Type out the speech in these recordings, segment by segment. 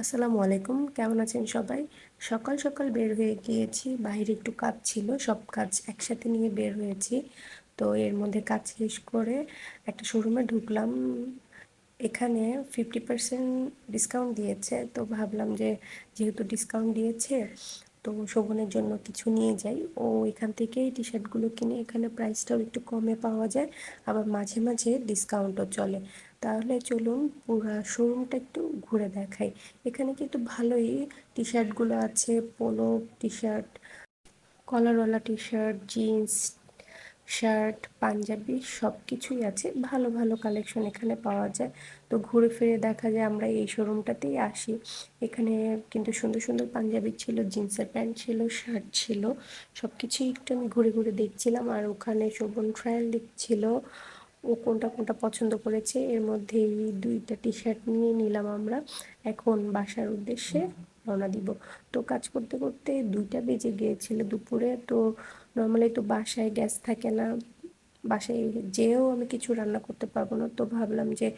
আসসালামু আলাইকুম, কেমন আছেন সবাই? সকাল সকাল বের হয়ে গিয়েছি, বাইরে একটু কাজ ছিল, সব কাজ একসাথে নিয়ে বের হয়েছি। তো এর মধ্যে কাজ শেষ করে একটা শোরুমে ঢুকলাম। এখানে ফিফটি পার্সেন্ট ডিসকাউন্ট দিয়েছে, তো ভাবলাম যে যেহেতু ডিসকাউন্ট দিয়েছে তো শোভনের জন্য কিছু নিয়ে যাই। ও এখান থেকেই টি শার্টগুলো কিনে এখানে প্রাইসটাও একটু কমে পাওয়া যায়, আবার মাঝে মাঝে ডিসকাউন্টও চলে। তাহলে চলুন পুরো শোরুমটা একটু ঘুরে দেখাই। এখানে কিন্তু ভালোই টি শার্টগুলো আছে polo T shirt কলারওয়ালা T shirt jeans shirt, panjabi সব কিছুই আছে। ভালো ভালো কালেকশন এখানে পাওয়া যায়। তো ঘুরে ফিরে দেখা যায় আমরা এই শোরুমটাতেই আসি। এখানে কিন্তু সুন্দর সুন্দর পাঞ্জাবি ছিল, জিন্সের প্যান্ট ছিল, শার্ট ছিল। সব কিছুই একটু আমি ঘুরে ঘুরে দেখছিলাম। আর ওখানে শোভন ট্রায়াল দিচ্ছিল। ও কোনটা কোনটা পছন্দ করেছে, এর মধ্যে এই দুইটা টি শার্ট নিয়ে নিলাম আমরা। এখন বাসার উদ্দেশ্যে রওনা দিব। তো কাজ করতে করতে দুইটা বেজে গিয়েছিল দুপুরে। তো নর্মালি তো বাসায় গ্যাস থাকে না, বাসায় যেয়েও আমি কিছু রান্না করতে পারব না। তো ভাবলাম যে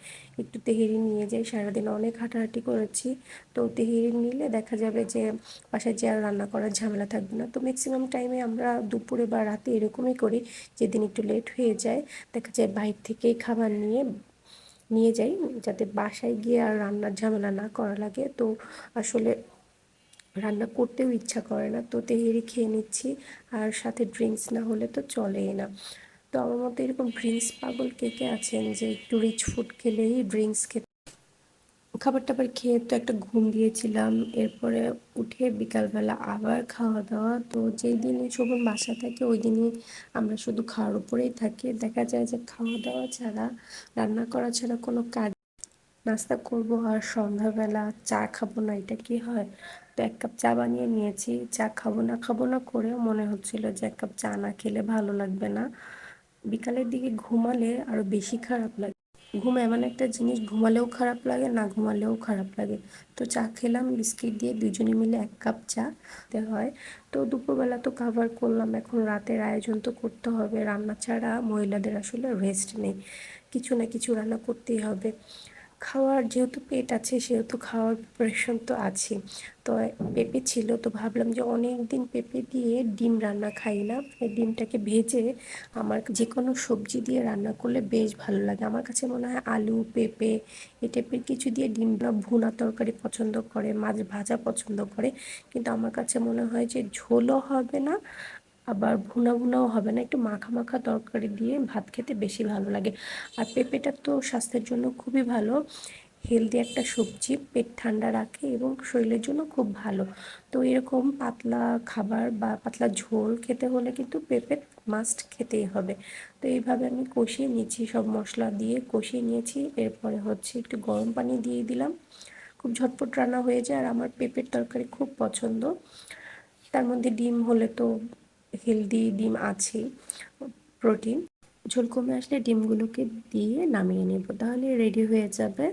একটু তেহেরি নিয়ে যাই। সারাদিন অনেক হাঁটাহাঁটি করেছি। তো তেহেরি নিলে দেখা যাবে যে বাসায় যে আর রান্না করার ঝামেলা থাকবে না। তো ম্যাক্সিমাম টাইমে আমরা দুপুরে বা রাতে এরকমই করি, যেদিন একটু লেট হয়ে যায়। দেখা যায় বাইর থেকেই খাবার নিয়ে নিয়ে যাই, যাতে বাসায় গিয়ে আর রান্নার ঝামেলা না করা লাগে। তো আসলে রান্না করতেও ইচ্ছা করে না। তো তেহেরি খেয়ে নিচ্ছি, আর সাথে ড্রিঙ্কস না হলে তো চলেই না। তো আমার মতো এরকম ড্রিঙ্কস পাগল কে কে আছেন যে একটু রিচ ফুড খেলেই ড্রিঙ্কস খেতে খাবার টাবার খেয়ে তো একটা ঘুম দিয়েছিলাম, এরপরে উঠে বিকালবেলা আবার খাওয়া দাওয়া। তো যেই দিনে শোভন বাসা থাকে, ওই দিনই আমরা শুধু খাওয়ার উপরেই থাকি। দেখা যায় যে খাওয়া দাওয়া ছাড়া, রান্না করা ছাড়া কোনো কাজ, নাস্তা করব আর সন্ধ্যাবেলা চা খাব না, এটা কি হয়? তো এক কাপ চা বানিয়ে নিয়েছি। চা খাব না খাব না করেও মনে হচ্ছিল যে এক কাপ চা না খেলে ভালো লাগবে না। বিকালের দিকে ঘুমালে আরও বেশি খারাপ লাগে। ঘুম এমন একটা জিনিস, ঘুমালেও খারাপ লাগে, না ঘুমালেও খারাপ লাগে। তো চা খেলাম, বিস্কিট দিয়ে দুজনে মিলে এক কাপ চা তে হয়। তো দুপুরবেলা তো কাভার করলাম, এখন রাতের আয়োজন তো করতে হবে। রান্না ছাড়া মহিলাদের আসলে রেস্ট নেই। কিছু না কিছু রান্না করতেই হবে। খাওয়ার যেহেতু পেট আছে, সেহেতু খাওয়ার প্রিপারেশন তো আছে তো পেঁপে ছিল, তো ভাবলাম যে অনেক দিন পেঁপে দিয়ে ডিম রান্না খাই না। এই ডিমটাকে ভেজে আমার যে কোনো সবজি দিয়ে রান্না করলে বেশ ভালো লাগে। আমার কাছে মনে হয় আলু, পেঁপে এ টাইপের কিছু দিয়ে ডিমটা ভুনা তরকারি পছন্দ করে, মাছ ভাজা পছন্দ করে। কিন্তু আমার কাছে মনে হয় যে ঝোলও হবে না আবার ভুনা ভুনাও হবে না। একটু মাখা মাখা তরকারি দিয়ে ভাত খেতে বেশি ভালো লাগে। আর পেঁপেটা তো স্বাস্থ্যের জন্য খুবই ভালো। হেলদি একটা সবজি, পেট ঠান্ডা রাখে এবং শরীরের জন্য খুব ভালো। তো এরকম পাতলা খাবার বা পাতলা ঝোল খেতে হলে কিন্তু পেঁপে মাস্ট খেতেই হবে। তো এইভাবে আমি কষিয়ে নিয়েছি, সব মশলা দিয়ে কষিয়ে নিয়েছি। এরপরে হচ্ছে একটু গরম পানি দিয়ে দিলাম। খুব ঝটপট রান্না হয়ে যায় আর আমার পেঁপের তরকারি খুব পছন্দ। তার মধ্যে ডিম হলে তো হেলদি ডিম আছেই প্রোটিন ঝোল কমে আসলে ডিমগুলোকে দিয়ে নামিয়ে নেব। তাহলে রেডি হয়ে যাবে।